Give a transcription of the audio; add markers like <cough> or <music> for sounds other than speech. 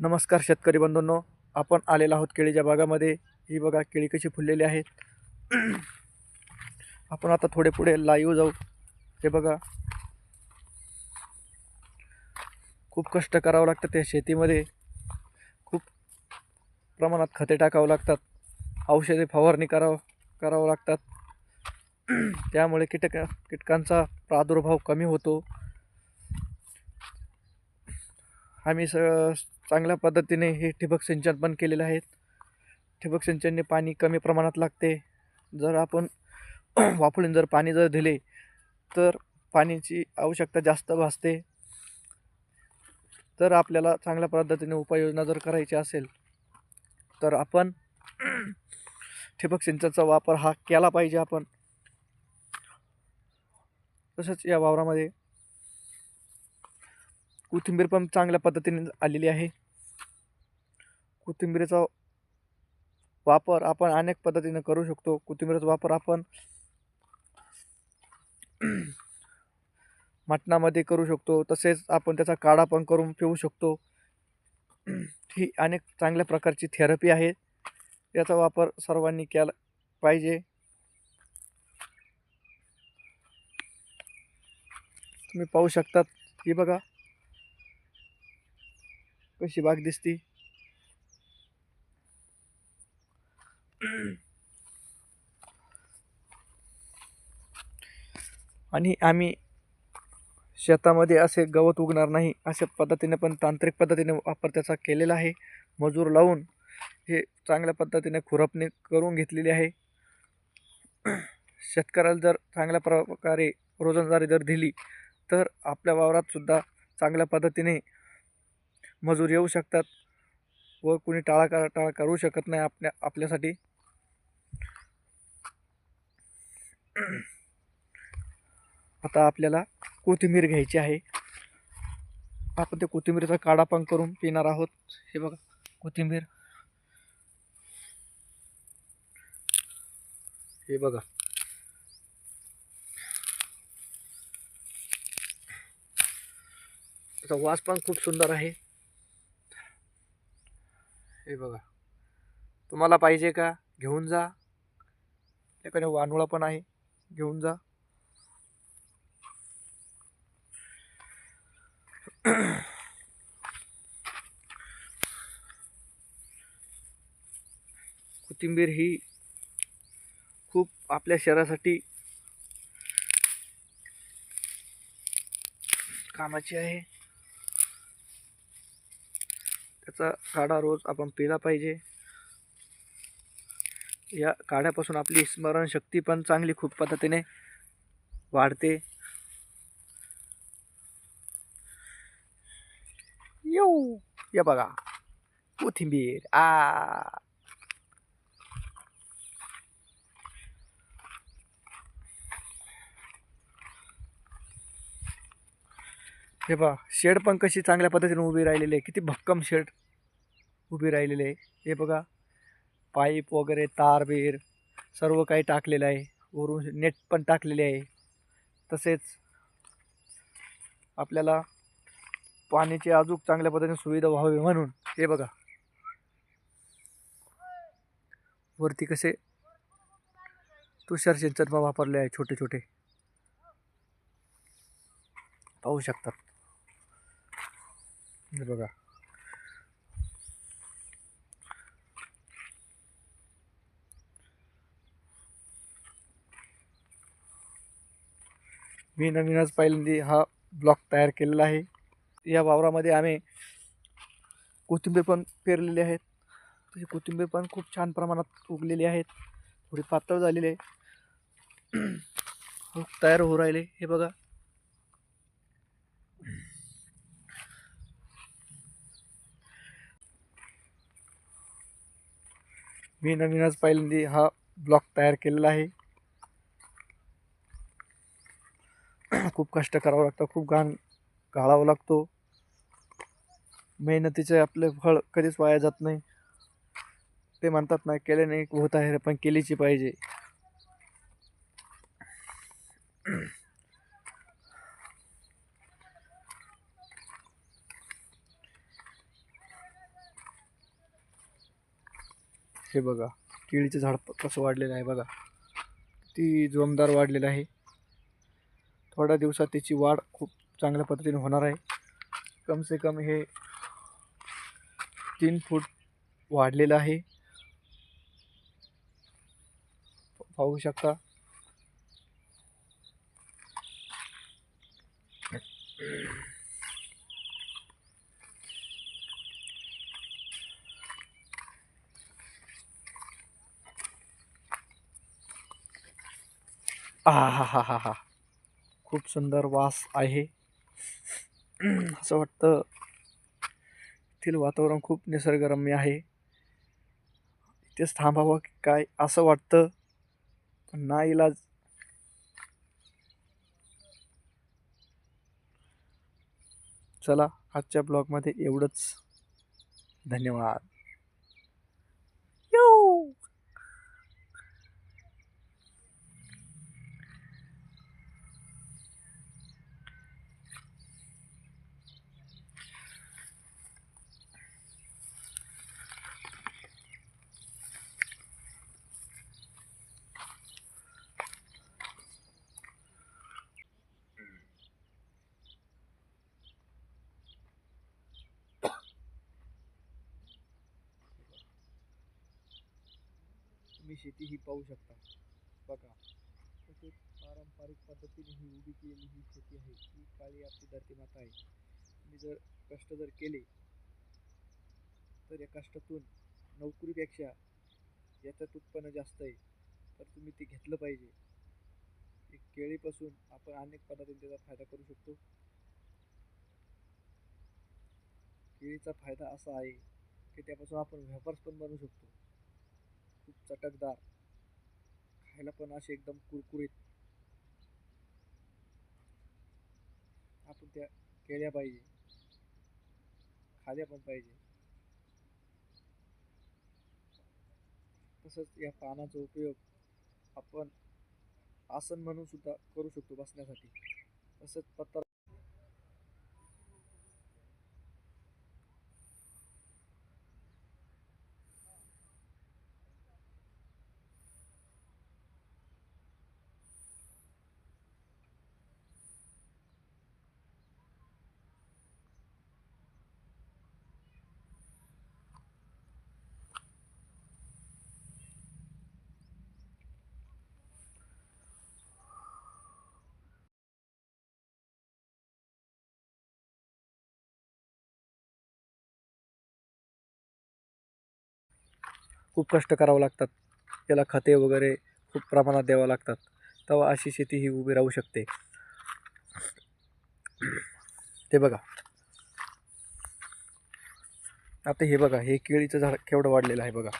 नमस्कार शेतकरी बंधूंनो आपण आलेलो आहोत केळीच्या बागामध्ये. ही बघा केळी कशी फुललेली आहेत. <clears throat> आपण आता थोडे पुढे लाईव्ह जाऊ. हे बघा. खूप कष्ट करावं लागतं त्या शेतीमध्ये. खूप प्रमाणात खते टाकावं लागतात. औषधे फवारणी करावं करावं लागतात. <clears throat> त्यामुळे कीटक कीटकांचा प्रादुर्भाव कमी होतो. आम्ही स चांगल्या पद्धतीने हे ठिबक सिंचन पण केलेलं आहे. ठिबक सिंचनने पाणी कमी प्रमाणात लागते. जर आपण <clears throat> वापरून जर पाणी जर दिले तर पाण्याची आवश्यकता जास्त भासते. तर आपल्याला चांगल्या पद्धतीने उपाययोजना जर करायची असेल तर आपण <clears throat> ठिबक सिंचनचा वापर हा केला पाहिजे आपण. तसंच या वावरामध्ये कोथिंबीर पण चांगल्या पद्धतीने आलेली आहे. कोथिंबीरीचा वापर आपण अनेक पद्धतीने करू शकतो. कोथिंबीरचा वापर आपण मटणामध्ये करू शकतो. तसेच आपण त्याचा काढा पण करून पिऊ शकतो. ही अनेक चांगल्या प्रकारची थेरपी आहे. याचा वापर सर्वांनी केला पाहिजे. तुम्ही पाहू शकतात. ही बघा. कशी बाग दिसती? आणि आम्ही शेतामध्ये असे गवत उगणार नाही अशा पद्धतीने पण तांत्रिक पद्धतीने वापर त्याचा केलेला आहे. मजूर लावून हे चांगल्या पद्धतीने खुरपणी करून घेतलेली आहे. शेतकऱ्याला जर चांगल्या प्रकारे रोजंदारी जर दिली तर आपल्या वावरातसुद्धा चांगल्या पद्धतीने मजूर येऊ शकतात व कुणी टाळा करा टाळा करू शकत नाही आपल्या आपल्यासाठी. आता आपल्याला कोथिंबीर घ्यायची आहे. आपण ते कोथिंबीरचा काढा पण करून पिणार आहोत. हे बघा कोथिंबीर. हे बघा. त्याचा वास पण खूप सुंदर आहे. हे बघा. तुम्हाला पाहिजे का? घेऊन जा. त्याकडे वानुळा पण आहे. घेऊन जा. कोथिंबीर ही खूप आपल्या शरीरासाठी कामाची आहे. त्याचा काढा रोज आपण पिला पाहिजे. या काढ्यापासून आपली स्मरणशक्ती पण चांगली खूप पद्धतीने वाढते. येऊ. या बघा. कोथिंबीर. आ. हे बघा शेड पण कशी चांगल्या पद्धतीने उभी राहिलेली आहे. किती भक्कम शेड उभी राहिलेली आहे. हे बघा पाईप वगैरे तार बीर सर्व काही टाकलेलं आहे. वरून नेट पण टाकलेले आहे. तसेच आपल्याला पाण्याची अजून चांगल्या पद्धतीने सुविधा व्हावी म्हणून हे बघा. वरती कसे तुषार सिंचन वापरले आहे छोटे छोटे पाहू शकतात बघा. मी नवीनच पहिल्यांदा हा ब्लॉक तयार केलेला आहे. या वावरामध्ये आम्ही कोथिंबीर पण पेरलेली आहेत. तशी कोथिंबीर पण खूप छान प्रमाणात उगलेली आहेत. थोडी पातळ झालेली आहे. <clears throat> तयार होऊ राहिले. हे बघा. मी नवीनच पहिल्यांदा हा ब्लॉक तयार केलेला आहे. खूप कष्ट करावं लागतं खूप घाण गाळावं लागतो. मेहनतीचे आपले फळ कधीच वाया जात नाही. ते म्हणतात ना नाही होत आहे पण केलीची पाहिजे. हे बघा केळीचं झाड कसं वाढलेलं आहे बघा. ती जोमदार वाढलेलं आहे. थोड्या दिवसात त्याची वाढ खूप चांगल्या पद्धतीने होणार आहे. कम से कम हे तीन फूट वाढलेलं आहे. पाहू शकता. हा हा हा हा खूप सुंदर वास आहे. असं वाटतं येथील वातावरण खूप निसर्गरम्य आहे. इथेच थांबावं की काय असं वाटतं? पण ना इलाज. चला आजच्या ब्लॉगमध्ये एवढंच. धन्यवाद यो तुम्ही शेती ही पाहू शकता. बघा तसेच पारंपरिक पद्धतीने ही उभी केलेली ही शेती आहे ही काळी आपली धरती माता आहे. तुम्ही जर कष्ट जर केले तर या कष्टातून नोकरीपेक्षा याच्यात उत्पन्न जास्त आहे तर तुम्ही ते घेतलं पाहिजे. एक केळीपासून आपण अनेक पद्धतीने त्याचा फायदा करू शकतो. केळीचा फायदा असा आहे की त्यापासून आपण व्यापार पण बनवू शकतो. खूप चटकदार. खायला पण असे एकदम कुरकुरीत. आपण त्या केल्या पाहिजे. खाल्या पण पाहिजे. तसंच या पानाचा उपयोग आपण आसन म्हणून सुद्धा करू शकतो बसण्यासाठी. तसंच पत्ता खूप कष्ट करावं लागतात. त्याला खते वगैरे खूप प्रमाणात द्यावं लागतात. तेव्हा अशी शेती ही उभी राहू शकते. ते बघा. आता हे बघा हे केळीचं झाड केवढं वाढलेलं आहे बघा.